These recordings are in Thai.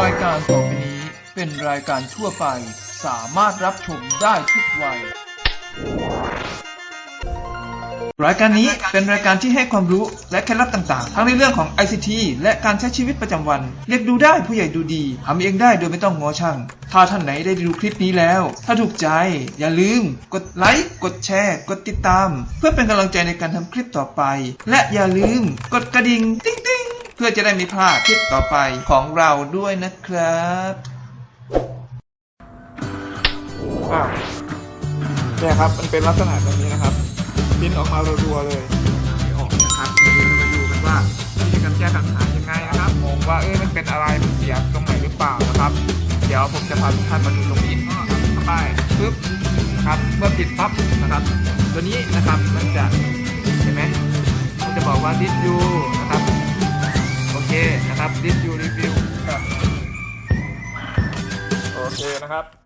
รายการต่อไปนี้เป็นรายการทั่วไป สามารถรับชมได้ทุกวัย รายการนี้เป็นรายการที่ให้ความรู้และเคล็ดลับต่างๆ ทั้งในเรื่องของ ICT และการใช้ชีวิตประจำวัน เรียกดูได้ผู้ใหญ่ดูดีทำเองได้โดยไม่ต้องงอช่าง ถ้าท่านไหนได้ดูคลิปนี้แล้ว ถ้าถูกใจ อย่าลืม กดไลค์ กดแชร์ กดติดตาม เพื่อเป็นกำลังใจในการทำคลิปต่อไป และอย่าลืม กดกระดิ่งติ๊ง พื่อจะได้ไม่พลาดคลิปต่อไปของเราด้วยนะครับอ่าเนี่ยครับมันเป็นลักษณะแบบนี้นะครับพิมพ์ออกมารัวๆเลยไม่ออกนะครับเดี๋ยวเรามาดูกันว่าวิธีการแก้ปัญหายังไงนะครับงงว่าเอ้ยมันเป็นอะไรมันเสียตรงไหนหรือเปล่านะครับ เดี๋ยวผมจะพาทุกท่านมาดูตรงนี้เข้าไปปึ๊บนะครับเมื่อปิดปั๊บนะครับ ตัวนี้นะครับมันจะเห็นไหมมันจะบอกว่า did you นะครับโอเค นะครับดิสยูรีวิวโอเคนะครับ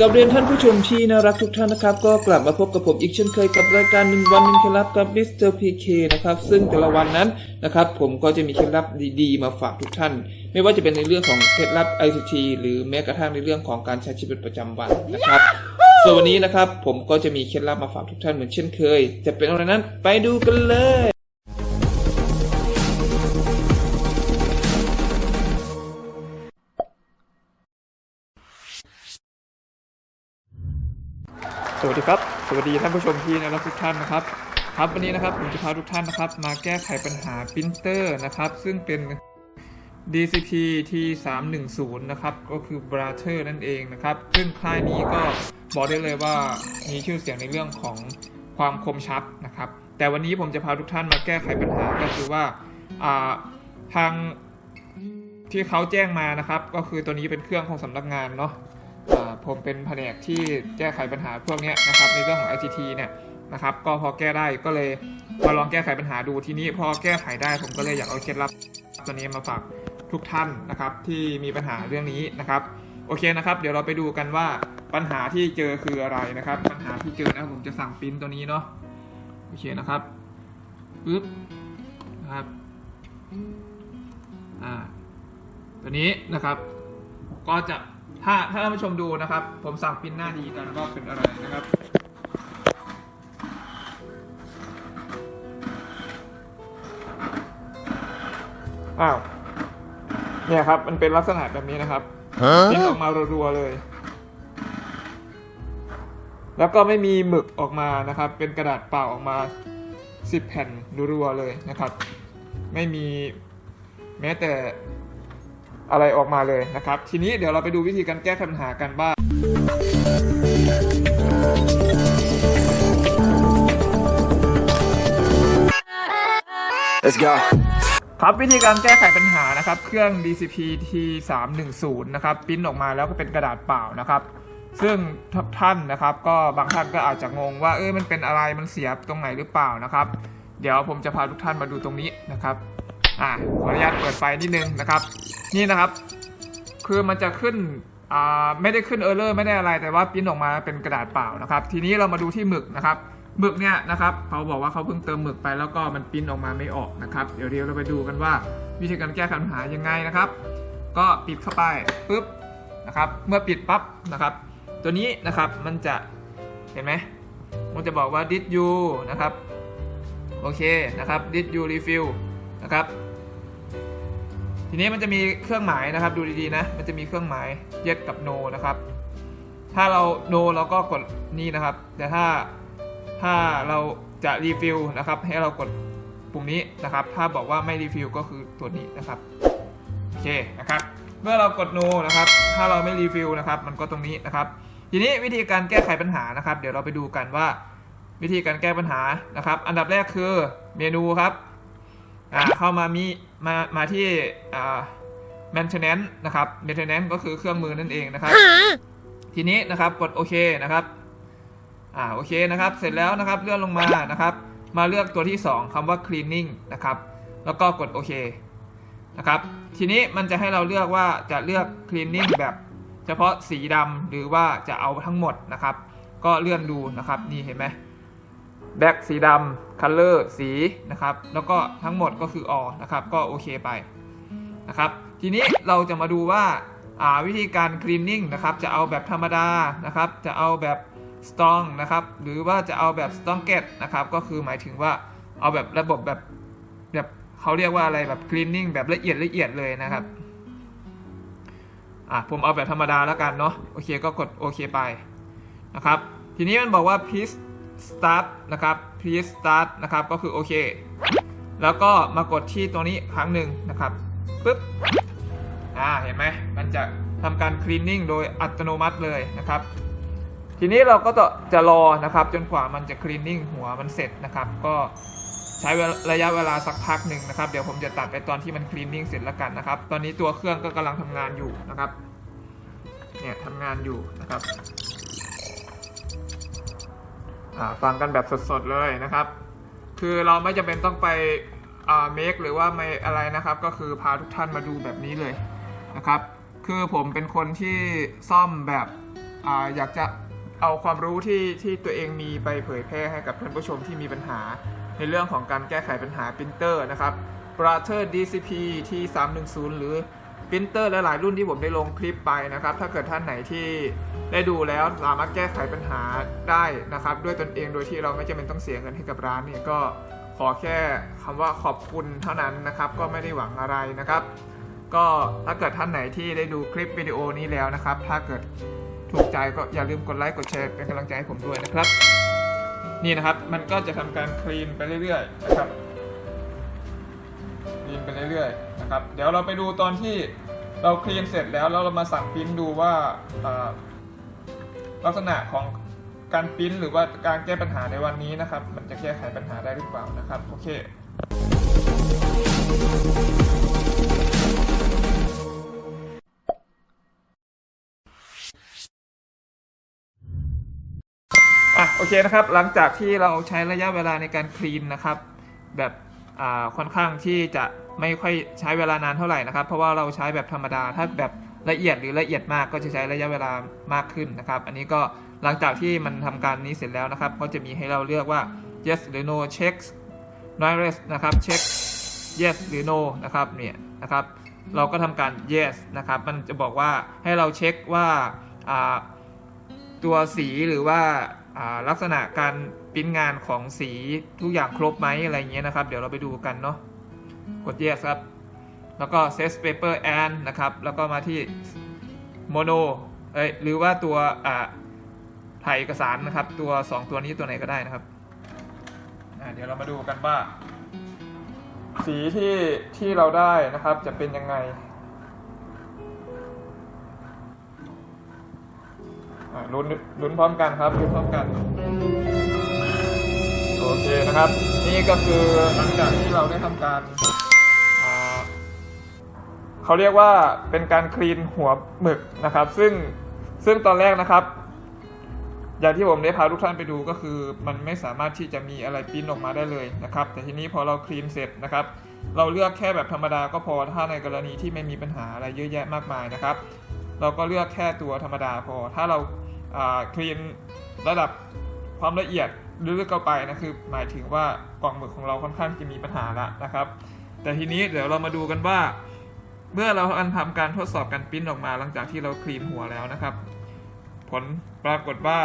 กับเรียนท่านผู้ชมที่น่ารักทุกท่านนะครับ ก็กลับมาพบกับผมอีกเช่นเคยกับรายการหนึ่งวันหนึ่งเคล็ดลับกับมิสเตอร์พีเคนะครับซึ่งแต่ละวันนั้นนะครับ ผมก็จะมีเคล็ดลับดีๆ มาฝากทุกท่าน ไม่ว่าจะเป็นในเรื่องของเคล็ดลับ ICT หรือแม้กระทั่งในเรื่องของการใช้ชีวิตประจำวันนะครับส่วนวันนี้นะครับ ผมก็จะมีเคล็ดลับมาฝากทุกท่านเหมือนเช่นเคย จะเป็นอะไรนั้น ไปดูกันเลย สวัสดีครับ สวัสดีท่านผู้ชมที่น่ารักทุกท่านนะครับ ครับวันนี้นะครับผมจะพาทุกท่านนะครับ มาแก้ไขปัญหาปรินเตอร์นะครับ ซึ่งเป็น DCP T310 นะครับ ก็คือ Brother นั่นเองนะครับ ซึ่งค่ายนี้ก็บอกได้เลยว่ามีชื่อเสียงในเรื่องของความคมชัดนะครับ แต่วันนี้ผมจะพาทุกท่านมาแก้ไขปัญหาก็คือว่าทางที่เขาแจ้งมานะครับ ก็คือตัวนี้เป็นเครื่องของสำนักงานเนาะ ผมเป็นแผนกที่แก้ไขปัญหาพวกนี้นะครับในเรื่องของ ICT เนี่ยนะครับก็พอแก้ได้ก็เลยมาลองแก้ไขปัญหาดูที่นี้พอแก้ไขได้ผมก็เลยอยากเอาเคล็ดลับตัวนี้มาฝากทุกท่านนะครับที่มีปัญหาเรื่องนี้นะครับโอเคนะครับ เดี๋ยวเราไปดูกันว่าปัญหาที่เจอคืออะไรนะครับ ปัญหาที่เจอนะผมจะสั่งปิ้นตัวนี้เนาะโอเคนะครับปึ๊บนะครับอ่าตัวนี้นะครับก็จะ ถ้าถ้าท่านผู้ชมดูนะครับ ผมสั่งปริ้นหน้าดีกันก็เป็นอะไรนะครับอ้าวเนี่ยครับ มันเป็นลักษณะแบบนี้นะครับปริ้นออกมารัวๆเลย แล้วก็ไม่มีหมึกออกมานะครับ เป็นกระดาษเปล่าออกมาสิบแผ่นรัวๆเลยนะครับ ไม่มีแม้แต่ อะไรออกมาเลยนะครับ ทีนี้เดี๋ยวเราไปดูวิธีการแก้ไขปัญหากันบ้าง Let's go. ครับวิธีการแก้ไขปัญหานะครับเครื่อง DCP T310 นะครับปริ้นออกมาแล้วก็เป็นกระดาษเปล่านะครับ ซึ่งทุกท่านนะครับ ก็บางท่านก็อาจจะงงว่าเอ้ยมันเป็นอะไรมันเสียตรงไหนหรือเปล่านะครับ เดี๋ยวผมจะพาทุกท่านมาดูตรงนี้นะครับ อ่าขออนุญาตเปิดไฟนิดนึงนะครับ นี่นะครับ คือมันจะขึ้นอ่าไม่ได้ขึ้นเออร์เลอร์ไม่ได้อะไรแต่ว่าปริ้นออกมาเป็นกระดาษเปล่านะครับ ทีนี้เรามาดูที่หมึกนะครับหมึกเนี่ยนะครับเขาบอกว่าเขาเพิ่งเติมหมึกไปแล้วก็มันปริ้นออกมาไม่ออกนะครับ เดี๋ยวเดี๋ยวเราไปดูกันว่าวิธีการแก้ปัญหายังไงนะครับ ก็ปิดเข้าไปปุ๊บนะครับเมื่อปิดปั๊บนะครับ ตัวนี้นะครับมันจะเห็นไหมมันจะบอกว่า did you นะครับโอเคนะครับ did you refill นะครับ ทีนี้มันจะมีเครื่องหมายนะครับ ดูดีๆนะ มันจะมีเครื่องหมาย yes กับ no นะครับ ถ้าเรา no เราก็กดนี่นะครับ แต่ถ้าถ้าเราจะรีฟิลนะครับ ให้เรากดปุ่มนี้นะครับ ถ้าบอกว่าไม่รีฟิลก็คือตัวนี้นะครับโอเคนะครับ เมื่อเรากด no นะครับ ถ้าเราไม่รีฟิลนะครับ มันก็ตรงนี้นะครับ ทีนี้วิธีการแก้ไขปัญหานะครับ เดี๋ยวเราไปดูกันว่าวิธีการแก้ปัญหานะครับ อันดับแรกคือเมนูครับ อ่าเข้ามามีมามาที่อ่า maintenance นะครับ maintenance ก็คือเครื่องมือนั่นเองนะครับ ทีนี้นะครับกดโอเคนะครับอ่าโอเคนะครับ เสร็จแล้วนะครับเลื่อนลงมานะครับ มาเลือกตัวที่ 2คำว่า cleaning นะครับ แล้วก็กดโอเคนะครับ ทีนี้มันจะให้เราเลือกว่าจะเลือก cleaning แบบเฉพาะสีดำหรือว่าจะเอาทั้งหมดนะครับ ก็เลื่อนดูนะครับนี่เห็นไหม แบ็กสีดำคัลเลอร์สีนะครับ แล้วก็ทั้งหมดก็คือออนะครับ ก็โอเคไปนะครับ ทีนี้เราจะมาดูว่าาวิธีการคลีนนิ่งนะครับ จะเอาแบบธรรมดานะครับ จะเอาแบบสตรองนะครับ หรือว่าจะเอาแบบสตรองเกตนะครับ ก็คือหมายถึงว่าเอาแบบระบบแบบแบบเขาเรียกว่าอะไรแบบคลีนนิ่งแบบละเอียดละเอียดเลยนะครับอะผมเอาแบบธรรมดาแล้วกันเนาะโอเคก็กดโอเคไปนะครับ ทีนี้มันบอกว่า please start นะครับ please start นะครับ ก็คือโอเค แล้วก็มากดที่ตรงนี้ครั้งหนึ่งนะครับปึ๊บ อ่า เห็นไหม มันจะทำการ cleaning โดยอัตโนมัติเลยนะครับ ทีนี้เราก็จะจะรอนะครับ จนกว่ามันจะ cleaning หัวมันเสร็จนะครับ ก็ใช้ระยะเวลาสักพักหนึ่งนะครับ เดี๋ยวผมจะตัดไปตอนที่มัน cleaning เสร็จแล้วกันนะครับ ตอนนี้ตัวเครื่องก็กำลังทำงานอยู่นะครับ เนี่ยทำงานอยู่นะครับ ฟังกันแบบสดๆเลยนะครับ คือเราไม่จำเป็นต้องไปอ่าเมคหรือว่าไม่อะไรนะครับ ก็คือพาทุกท่านมาดูแบบนี้เลยนะครับ คือผมเป็นคนที่ซ่อมแบบอ่าอยากจะเอาความรู้ที่ที่ตัวเองมีไปเผยแพร่ให้กับท่านผู้ชมที่มีปัญหา ในเรื่องของการแก้ไขปัญหาปรินเตอร์นะครับ b r a t h e r DCP T310 หรือ ปรินเตอร์หลายๆรุ่นที่ผมได้ลงคลิปไปนะครับ ถ้าเกิดท่านไหนที่ได้ดูแล้วสามารถแก้ไขปัญหาได้นะครับ ด้วยตนเองโดยที่เราไม่จำเป็นต้องเสียเงินให้กับร้านเนี่ยก็ขอแค่คำว่าขอบคุณเท่านั้นนะครับ ก็ไม่ได้หวังอะไรนะครับ ก็ถ้าเกิดท่านไหนที่ได้ดูคลิปวิดีโอนี้แล้วนะครับ ถ้าเกิดถูกใจก็อย่าลืมกดไลค์กดแชร์เป็นกำลังใจให้ผมด้วยนะครับ นี่นะครับมันก็จะทำการคลีนไปเรื่อยๆนะครับ คลีนไปเรื่อยๆนะครับ เดี๋ยวเราไปดูตอนที่เราคลีนเสร็จแล้วแล้วเรามาสั่งปริ้นดูว่าลักษณะของการปริ้นหรือว่าการแก้ปัญหาในวันนี้นะครับ มันจะแก้ไขปัญหาได้หรือเปล่านะครับโอเคอะโอเคนะครับ หลังจากที่เราใช้ระยะเวลาในการคลีนนะครับ แบบ ค่อนข้างที่จะไม่ค่อยใช้เวลานานเท่าไหร่นะครับ เพราะว่าเราใช้แบบธรรมดาถ้าแบบละเอียดหรือละเอียดมากก็จะใช้ระยะเวลามากขึ้นนะครับ อันนี้ก็หลังจากที่มันทำการนี้เสร็จแล้วนะครับก็จะมีให้เราเลือกว่า yes หรือ no check n o r e s นะครับ check yes หรือ no นะครับเนี่ยนะครับ เราก็ทำการ yes นะครับ มันจะบอกว่าให้เราเช็คว่าตัวสีหรือว่า ลักษณะการปริ้นงานของสีทุกอย่างครบไหมอะไรเงี้ยนะครับ เดี๋ยวเราไปดูกันเนาะกด yes ครับ แล้วก็ set paper and นะครับ แล้วก็มาที่ mono เอ้ยหรือว่าตัวถ่ายเอกสารนะครับ ตัว 2 ตัวนี้ตัวไหนก็ได้นะครับเดี๋ยวเรามาดูกันว่า สีที่ที่เราได้นะครับจะเป็นยังไง ลุ้นลุ้นพร้อมกันครับลุ้นพร้อมกัน โอเคนะครับ นี่ก็คือหลังจากที่เราได้ทำการเขาเรียกว่าเป็นการคลีนหัวหมึกนะครับ ซึ่งซึ่งตอนแรกนะครับ อย่างที่ผมได้พาทุกท่านไปดูก็คือ มันไม่สามารถที่จะมีอะไรปิ้นออกมาได้เลยนะครับ แต่ทีนี้พอเราคลีนเสร็จนะครับ เราเลือกแค่แบบธรรมดาก็พอถ้าในกรณีที่ไม่มีปัญหาอะไรเยอะแยะมากมายนะครับเราก็เลือกแค่ตัวธรรมดาพอ ถ้าเรา คลีนระดับความละเอียดลึกเข้าไปนะคือหมายถึงว่ากล่องหมึกของเราค่อนข้างจะมีปัญหาละนะครับ แต่ทีนี้เดี๋ยวเรามาดูกันว่า เมื่อเราอันทำการทดสอบการปิ้นออกมา หลังจากที่เราคลีนหัวแล้วนะครับ ผลปรากฏว่า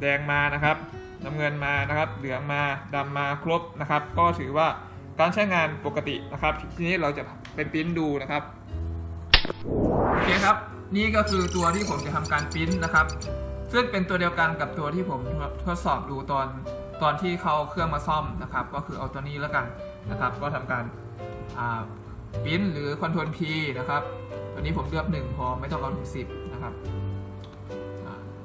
แดงมานะครับน้ำเงินมานะครับ เหลืองมาดำมาครบนะครับ ก็ถือว่าการใช้งานปกตินะครับ ทีนี้เราจะเป็นปิ้นดูนะครับโอเคครับ นี่ก็คือตัวที่ผมจะทำการปิ้นนะครับ ซึ่งเป็นตัวเดียวกันกับตัวที่ผมทดสอบดูตอนตอนที่เขาเอาเครื่องมาซ่อมนะครับ ก็คือเอาตัวนี้แล้วกันนะครับ ก็ทำการปิ้นหรือ Ctrl P นะครับตัวนี้ผมเลือก1พอไม่ต้องเอาถึง10นะครับ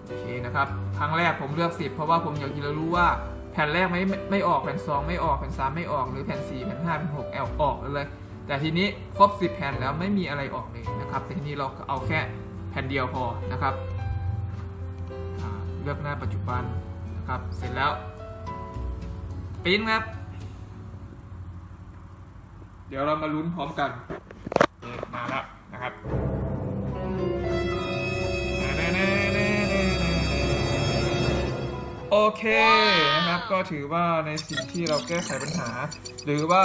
โอเคนะครับครั้งแรกผมเลือก 10 เพราะว่าผมอยากจะรู้ว่าแผ่นแรกไม่ไม่ออกแผ่น2ไม่ออกแผ่น3ไม่ออกหรือแผ่น4แผ่น5แผ่น6แอลออกเลย แต่ทีนี้ครบ 10 แผ่นแล้วไม่มีอะไรออกเลยนะครับแต่ทีนี้เราเอาแค่แผ่นเดียวพอนะครับ เลือกหน้าปัจจุบันนะครับ เสร็จแล้วปริ้นครับ เดี๋ยวเรามาลุ้นพร้อมกันมาแล้วนะครับโอเคนะครับก็ถือว่าในสิ่งที่เราแก้ไขปัญหา หรือว่า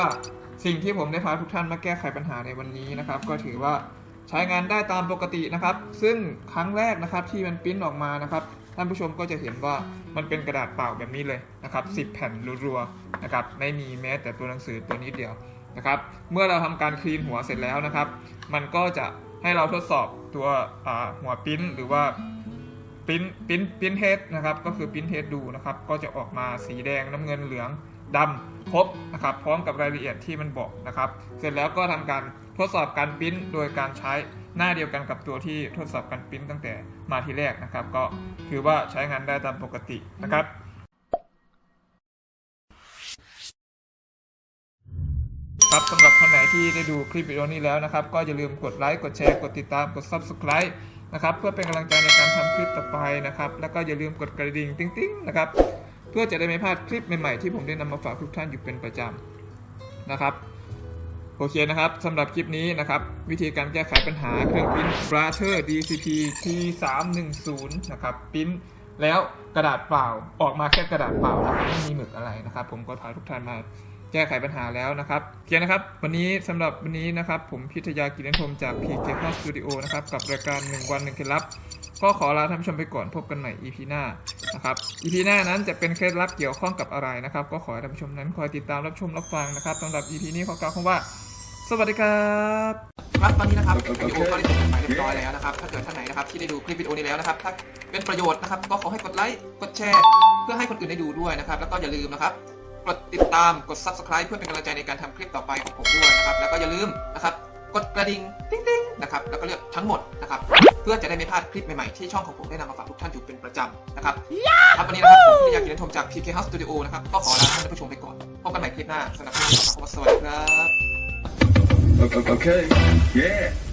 สิ่งที่ผมได้พาทุกท่านมาแก้ไขปัญหาในวันนี้นะครับ ก็ถือว่าใช้งานได้ตามปกตินะครับ ซึ่งครั้งแรกนะครับที่มันปิ้นออกมานะครับ ท่านผู้ชมก็จะเห็นว่ามันเป็นกระดาษเปล่าแบบนี้เลยนะครับ10 แผ่นรัวๆนะครับไม่มีแม้แต่ตัวหนังสือตัวนี้เดียวนะครับเมื่อเราทำการคลีนหัวเสร็จแล้วนะครับ มันก็จะให้เราทดสอบตัวหัวปิ้นหรือว่าปิ้นปิ้นปิ้นเทสนะครับก็คือปิ้นเทสดูนะครับก็จะออกมาสีแดงน้ำเงินเหลืองดำครบนะครับพร้อมกับรายละเอียดที่มันบอกนะครับ เสร็จแล้วก็ทำการทดสอบการปิ้นโดยการใช้ หน้าเดียวกันกับตัวที่ทดสอบการปริ้นตั้งแต่มาทีแรกนะครับ ก็ถือว่าใช้งานได้ตามปกตินะครับครับสำหรับท่านไหนที่ได้ดูคลิปวิดีโอนี้แล้วนะครับ ก็อย่าลืมกดไลค์กดแชร์กดติดตามกด Subscribe นะครับเพื่อเป็นกำลังใจในการทำคลิปต่อไปนะครับ แล้วก็อย่าลืมกดกระดิ่งติ๊งๆนะครับ เพื่อจะได้ไม่พลาดคลิปใหม่ๆที่ผมได้นำมาฝากทุกท่านอยู่เป็นประจำนะครับ โอเคนะครับสำหรับคลิปนี้นะครับ วิธีการแก้ไขปัญหาเครื่องปริ้น Brother DCP T310 นะครับปริ้นแล้วกระดาษเปล่าออกมาแค่กระดาษเปล่านะครับไม่มีหมึกอะไรนะครับ ผมก็พาทุกท่านมาแก้ไขปัญหาแล้วนะครับโอเคนะครับ วันนี้สำหรับวันนี้นะครับ ผมพิทยากินนพรมจาก PK h o u s Studio นะครับกับรายการ 1 วัน 1 เคล็ดลับ ก็ขอลาท่านผู้ชมไปก่อนพบกันใหม่ EP หน้านะครับ EP หน้านั้นจะเป็นเคล็ดลับเกี่ยวข้องกับอะไรนะครับ ก็ขอให้ท่านผู้ชมนั้นคอยติดตามรับชมรับฟังนะครับสำหรับ EP นี้ขอกล่าวคำว่า สวัสดีครับครับตอนนี้นะครับวิดีโอก็ได้ถูกถ่ายเรียบร้อยแล้วนะครับ ถ้าเกิดท่านไหนนะครับที่ได้ดูคลิปวิดีโอนี้แล้วนะครับ ถ้าเป็นประโยชน์นะครับ ก็ขอให้กดไลค์กดแชร์ เพื่อให้คนอื่นได้ดูด้วยนะครับ แล้วก็อย่าลืมนะครับกดติดตามกด subscribe เพื่อเป็นกำลังใจในการทำคลิปต่อไปของผมด้วยนะครับ แล้วก็อย่าลืมนะครับกดกระดิ่งติ๊งๆนะครับแล้วก็เลือกทั้งหมดนะครับ เพื่อจะได้ไม่พลาดคลิปใหม่ๆที่ช่องของผมได้นำมาฝากทุกท่านอยู่เป็นประจำนะครับครับวันนี้นะครับผมพิทยากินนทมจาก PK House Studio นะครับก็ขอลาท่านผู้ชมไปก่อนพบกันใหม่คลิปหน้าสำหรับวันนี้ขอสวัสดีครับ Okay. Okay. Yeah.